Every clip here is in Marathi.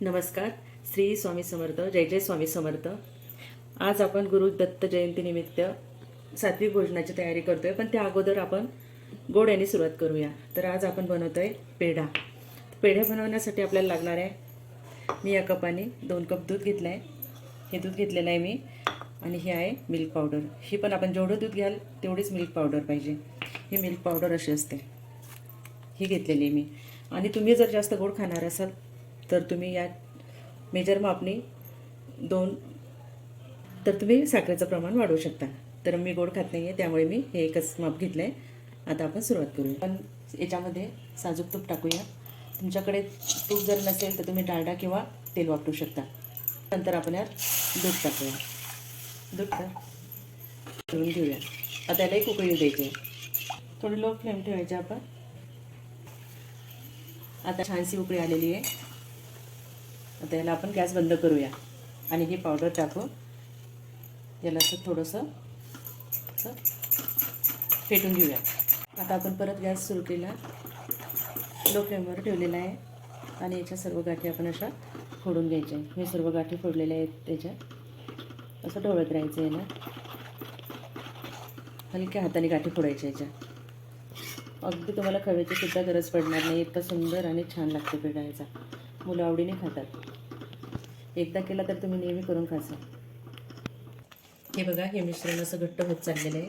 नमस्कार. श्री स्वामी समर्थ जय जय स्वामी समर्थ. आज आपण गुरु दत्त जयंतीनिमित्त सात्विक भोजनाची तयारी करतोय पण त्या अगोदर आपण गोड याने सुरुवात करूया. तर आज आपण बनवतोय पेढा. पेढा बनवण्यासाठी आपल्याला लागणार आहे मी या कपाने दोन कप दूध घेतलं आहे हे दूध घेतलेलं आहे मी आणि हे आहे मिल्क पावडर ही पण आपण जेवढं दूध घ्याल तेवढीच मिल्क पावडर पाहिजे. ही मिल्क पावडर अशी असते. ही घेतलेली आहे मी. आणि तुम्ही जर जास्त गोड खाणार असाल तर तुम्ही या मेजर मापनी दोन तर तुम्ही साखरेचं प्रमाण वाढवू शकता. तर मी गोड खात नाही आहे त्यामुळे मी हे एकच माप घेतलं आहे आता आपण सुरुवात करूया पण याच्यामध्ये साजूक तूप टाकूया. तुमच्याकडे तूप जर नसेल तर तुम्ही डालडा किंवा तेल वापरू शकता. नंतर आपण यात दूध टाकूया. दूध टाक ठेवून घेऊया. आता याला एक उकळी द्यायची आहे. थोडी लो फ्लेम ठेवायची आपण. आता छानशी उकळी आलेली आहे. आता याला आपण गॅस बंद करूया. आणि ही पावडर टाकू याला असं थोडंसं असं फेटून घेऊया. आता आपण परत गॅस सुरू केला. लो फ्लेमवर ठेवलेला आहे. आणि याच्या सर्व गाठी आपण अशा फोडून घ्यायच्या हे सर्व गाठी फोडलेल्या आहेत त्याच्यात असं ढवळत राहायचं याला हलक्या हाताने गाठी फोडायच्या याच्या. अगदी तुम्हाला खव्याची सुद्धा गरज पडणार नाही. इतका सुंदर आणि छान लागतो पेढायचा मुलं आवडीने खातात. एकदा केला तर तुम्ही नेहमी करून खासा. हे बघा हे मिश्रण असं घट्ट होत चाललेलं आहे.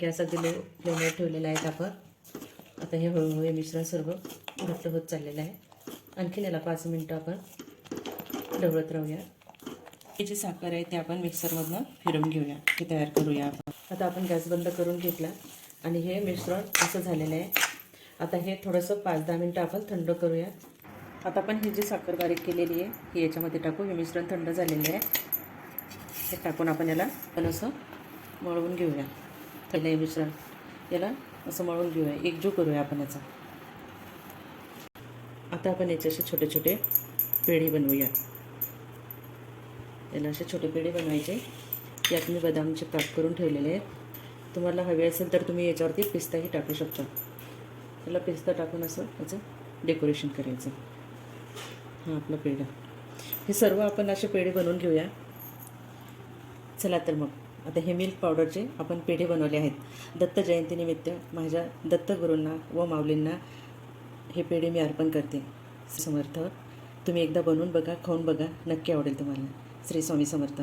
गॅस अगदी लो फ्लेमवर ठेवलेला आहे आपण आता हे हळूहळू हे मिश्रण सर्व घट्ट होत चाललेलं आहे. आणखीन याला पाच मिनटं आपण ढवळत राहूया. हे जी साखर आहे ते आपण मिक्सरमधनं फिरून घेऊया. हे तयार करूया आपण. आता आपण गॅस बंद करून घेतला आणि हे मिश्रण असं झालेलं आहे. आता हे थोडंसं पाच दहा मिनटं आपण थंड करूया. आता आपण ही जी साखर बारीक केलेली आहे ही याच्यामध्ये टाकू हे मिश्रण थंड झालेलं आहे. हे टाकून आपण याला पण असं मळवून घेऊया. थंड हे मिश्रण याला असं मळवून घेऊया. एकजू करूया आपण याचा. आता आपण याचे असे छोटे छोटे पेढे बनवूया. याला असे छोटे पेढे बनवायचे. यात मी बदामचे पाक करून ठेवलेले आहेत. तुम्हाला हवे असेल तर तुम्ही याच्यावरती पिस्ताही टाकू शकता. त्याला पिस्ता टाकून असं याचं डेकोरेशन करायचं. हा आपलं पेढं. हे सर्व आपण असे पेढे बनवून घेऊया. चला तर मग आता हे मिल्क पावडरचे आपण पेढे बनवले आहेत. दत्त जयंतीनिमित्त माझ्या दत्तगुरूंना व माऊलींना हे पेढे मी अर्पण करते. समर्थ तुम्ही एकदा बनवून बघा खाऊन बघा नक्की आवडेल तुम्हाला. श्री स्वामी समर्थ.